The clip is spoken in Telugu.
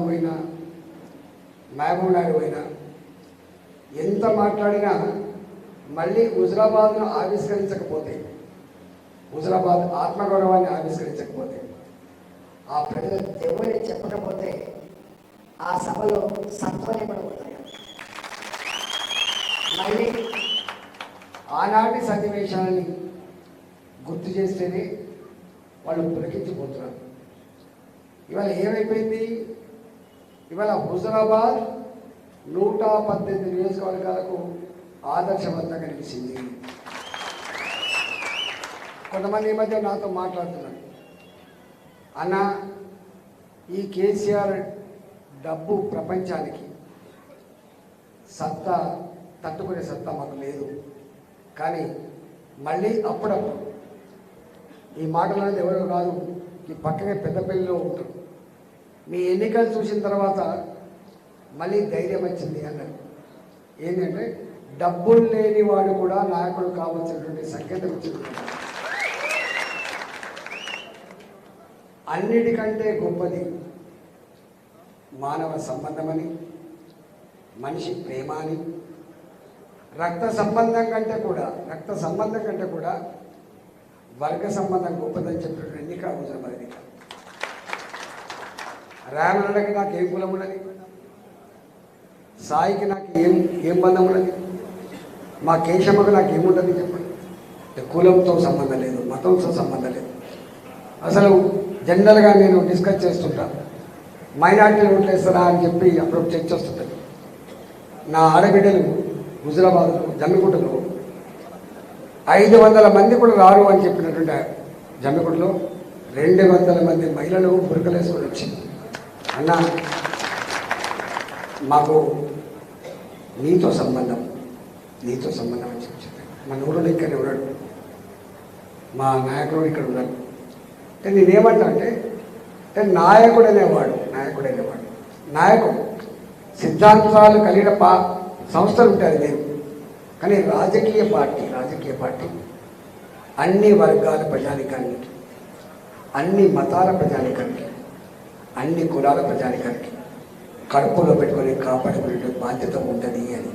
పోయినా మహబూబ్ నాయుడు పోయినా ఎంత మాట్లాడినా మళ్ళీ హుజరాబాద్ను ఆవిష్కరించకపోతే హుజరాబాద్ ఆత్మగౌరవాన్ని ఆవిష్కరించకపోతే ఆ ప్రజలు ఎవరిని చెప్పకపోతే ఆ సభలో సత్వనిపడబోతాయి మళ్ళీ ఆనాటి సన్నివేశాలని గుర్తు చేస్తేనే వాళ్ళు పులకించిపోతున్నారు. ఇవాళ ఏమైపోయింది? ఇవాళ హుజరాబాద్ నూట పద్దెనిమిది నియోజకవర్గాలకు ఆదర్శవంతంగా నిలిచింది. కొంతమంది ఈ మధ్య నాతో మాట్లాడుతున్నారు. అన్న ఈ కేసీఆర్ డబ్బు ప్రపంచానికి సత్తా తట్టుకునే సత్తా మాకు లేదు. కానీ మళ్ళీ అప్పుడప్పుడు ఈ మాటలు అనేది ఎవరో కాదు ఈ పక్కనే పెద్దపల్లిలో ఉంటారు. మీ ఎన్నికలు చూసిన తర్వాత మళ్ళీ ధైర్యం వచ్చింది అన్నారు ఏంటంటే డబ్బులు లేని వాడు కూడా నాయకుడు కావాల్సినటువంటి సంకేతం వచ్చింది. అన్నిటికంటే గొప్పది మానవ సంబంధమని మనిషి ప్రేమ అని రక్త సంబంధం కంటే కూడా రక్త సంబంధం కంటే కూడా వర్గ సంబంధం గొప్పదని చెప్పినటువంటి ఎన్నిక అవసరం ఎన్నిక రామనకి నాకు ఏం కులం ఉన్నది? సాయికి నాకు ఏం ఏం బంధం ఉన్నది? మా కేశమ్మకు నాకు ఏముంటుంది చెప్పండి. కులంతో సంబంధం లేదు మతంతో సంబంధం లేదు. అసలు జనరల్గా నేను డిస్కస్ చేస్తుంటా. మైనార్టీలు ఓట్లు అని చెప్పి అప్పుడు చర్చ వస్తుంటుంది. నా ఆడబిడ్డలు హుజరాబాద్లో జమ్మిగుట్టలో ఐదు వందల మంది కూడా రారు అని చెప్పినటువంటి జమ్మిగుట్టలో రెండు వందల మంది మహిళలు బురకలేసుకొని వచ్చింది. అన్న మాకు నీతో సంబంధం నీతో సంబంధం అని చెప్పి మా మన ఊరిలో ఇక్కడ ఉన్నాడు. మా నాయకుడు ఇక్కడ ఉన్నాడు. అంటే నేనేమంటా అంటే అంటే నాయకుడు అనేవాడు నాయకుడు అనేవాడు. నాయకుడు సిద్ధాంతాలు కలిగిన పా సంస్థలు ఉంటాయి నేను కానీ రాజకీయ పార్టీ రాజకీయ పార్టీ అన్ని వర్గాల ప్రజానికానికి అన్ని మతాల ప్రజానికానికి అన్ని కులాల ప్రజానికానికి కడుపులో పెట్టుకొని కాపాడుకునే బాధ్యత ఉంటుంది అని.